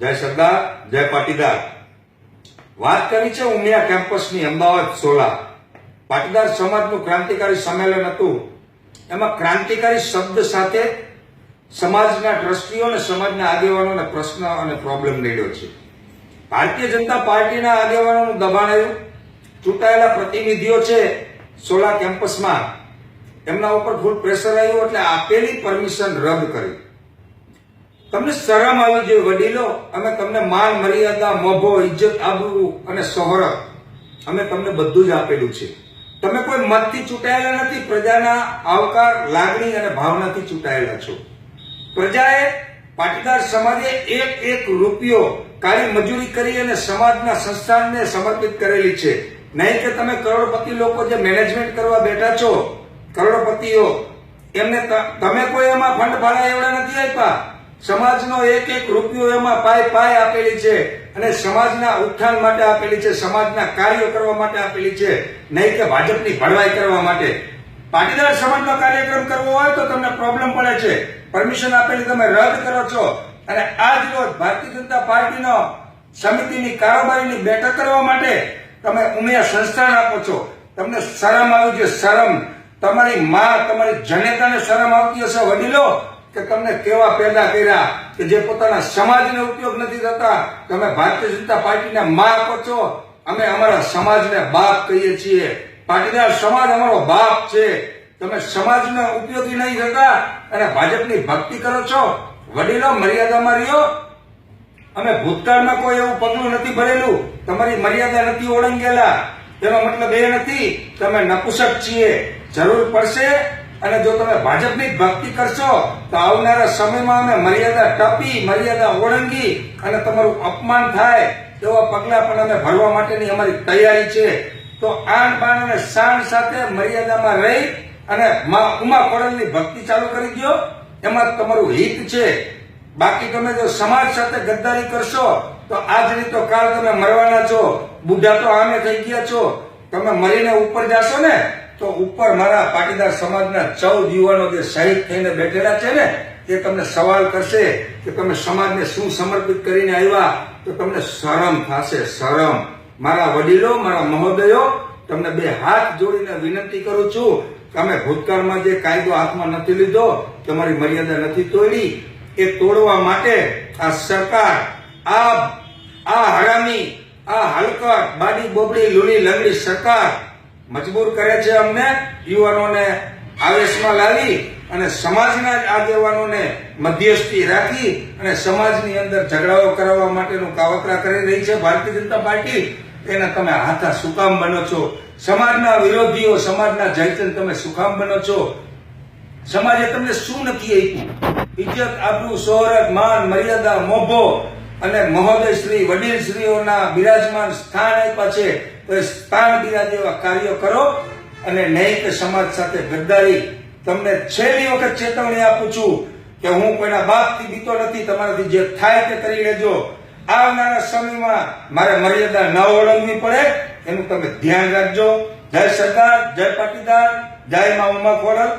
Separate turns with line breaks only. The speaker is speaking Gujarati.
જય સરદાર, જય પાટીદાર. વાત કરી છે ઉમિયા કેમ્પસની અમદાવાદ સોલા. પાટીદાર સમાજનું ક્રાંતિકારી સંમેલન હતું. એમાં ક્રાંતિકારી શબ્દ સાથે સમાજના ટ્રસ્ટીઓ અને સમાજના આગેવાનોને પ્રશ્ન અને પ્રોબ્લેમ નડ્યો છે. ભારતીય જનતા પાર્ટીના આગેવાનોનું દબાણ આવ્યું ચૂંટાયેલા પ્રતિનિધિઓ છે સોલા કેમ્પસમાં. એમના ઉપર ફૂલ પ્રેશર આવ્યું એટલે આપેલી પરમિશન રદ કરી. તમને શરમ આવી જોઈએ વડીલો, અમે તમને માન મર્યાદા, મોભો, ઇજ્જત આબરૂ અને શોહરત અમે તમને બધું જ આપેલું છે. તમે કોઈ મતથી ચૂંટાયેલા નથી, પ્રજાના આવકાર, લાગણી અને ભાવનાથી ચૂંટાયેલા છો. પ્રજાએ પાટીદાર સમાજે એક એક રૂપિયો કાળી મજૂરી કરી અને સમાજના સંસ્થાનને સમર્પિત કરેલી છે. નહીં કે તમે કરોડપતિ લોકો જે મેનેજમેન્ટ કરવા બેઠા છો, કરોડપતિઓ, એમને તમે કોઈ એમાં ફંડ ભાડા એવડા નથી આપ્યા? સમાજનો એક એક રૂપિયો એમાં પાય પાય આપેલી છે અને સમાજના ઉત્થાન માટે આપેલી છે, સમાજના કાર્યો કરવા માટે આપેલી છે. નહીં કે ભાજપની ભડવાઈ કરવા માટે. પાટીદાર સમાજનો કાર્યક્રમ કરવો હોય તો તમને પ્રોબ્લેમ પડે છે. પરમિશન આપેલી તમે રદ કરો છો. અને આજ રોજ ભારતીય જનતા પાર્ટીનો સમિતિની કારોબારીની બેઠક કરવા માટે તમે ઉમિયા સંસ્થાન આપો છો. તમને શરમ આવી છે, શરમ. તમારી માં, તમારી જનેતાને શરમ આવતી હશે, વડીલો. કે તમને કેવા પેદા કર્યા કે જે પોતાના સમાજને ઉપયોગ નથી થતા? તમે ભારતીય જનતા પાર્ટીને મા આપો છો? અમે અમારા સમાજને બાપ કહીએ છીએ. પાટીદાર સમાજ અમારો બાપ છે. તમે સમાજને ઉપયોગી નહીં થતા અને ભાજપની ભક્તિ કરો છો? વડીલો, મર્યાદામાં રહ્યો? અમે ભૂતકાળમાં કોઈ એવું પગલું નથી ભરેલું? તમારી મર્યાદા નથી ઓળંગેલા. તેનો મતલબ એ નથી, તમે નપુસક છીએ. જરૂર પડશે અને જો તમે ભાજપની જ ભક્તિ કરશો, તો આવનારા સમયમાં અમે મર્યાદા ટપી, મર્યાદા ઓળંગી અને તમારું અપમાન થાય એવા પગલા પણ અમે ભરવા માટેની અમારી તૈયારી છે. તો આણ બાણ અને શાણ સાથે મર્યાદામાં રહી અને મા ઉમા ખોડલની ભક્તિ ચાલુ કરી દો એમાં તમારું હિત છે. બાકી તમે જો સમાજ સાથે ગદ્દારી કરશો, તો આજ નહીં તો કાલ તમે મરવાના છો. બુઢા તો આમે થઈ ગયા છો. તમે મરીને ઉપર જાશો ને તો ઉપર મારા પાટીદાર સમાજના ચૌદ યુવાનો જે શહીદ થઈને બેઠેલા છે ને એ તમને સવાલ કરશે કે તમે સમાજને શું સમર્પિત કરીને આવ્યા, તો તમને શરમ થશે, શરમ. મારા વડીલો, મારા મહોદયો, તમને બે હાથ જોડીને વિનંતી કરું છું અમે ભૂતકાળમાં જે કાયદો હાથમાં નથી લીધો, તમારી મર્યાદા નથી તોડી, એ તોડવા માટે આ સરકાર, આ આ હરામી, આ હલકટ, બાડી બોબડી લૂણી લંગડી સરકાર મજબૂર કરે છે અમને, યુવાનોને આવેશમાં લાવી અને સમાજના જ આગેવાનોને મધ્યસ્થી રાખી અને સમાજની અંદર ઝઘડાઓ કરાવવા માટેનું કાવતરા કરી રહી છે ભારતીય જનતા પાર્ટી. એને તમે હાથા સુકામ બનો છો. સમાજના વિરોધીઓ, સમાજના જૈતન તમે સુકામ બનો છો. સમાજે તમને શું નથી આપ્યું? ઇજ્જત આપણું, શોહરત, માન, મર્યાદા, મોભો અને મહોદય શ્રી વડીલ શ્રીઓના બિરાજમાન સ્થાન આપ્યા છે, તો એ સ્થાન બિરાજ એવા કાર્યો કરો અને નહીં સમાજ સાથે ગદ્દારી. તમને છેલ્લી વખત ચેતવણી આપું છું કે હું કોઈના બાપથી બીતો નથી, તમારાથી જે થાય તે કરી લેજો. આવનારા સમયમાં મારે મર્યાદા ન ઓળંગવી પડે, એનું તમે ધ્યાન રાખજો. જય સરદાર, જય પાટીદાર, જય મા ઉમા ખોડલ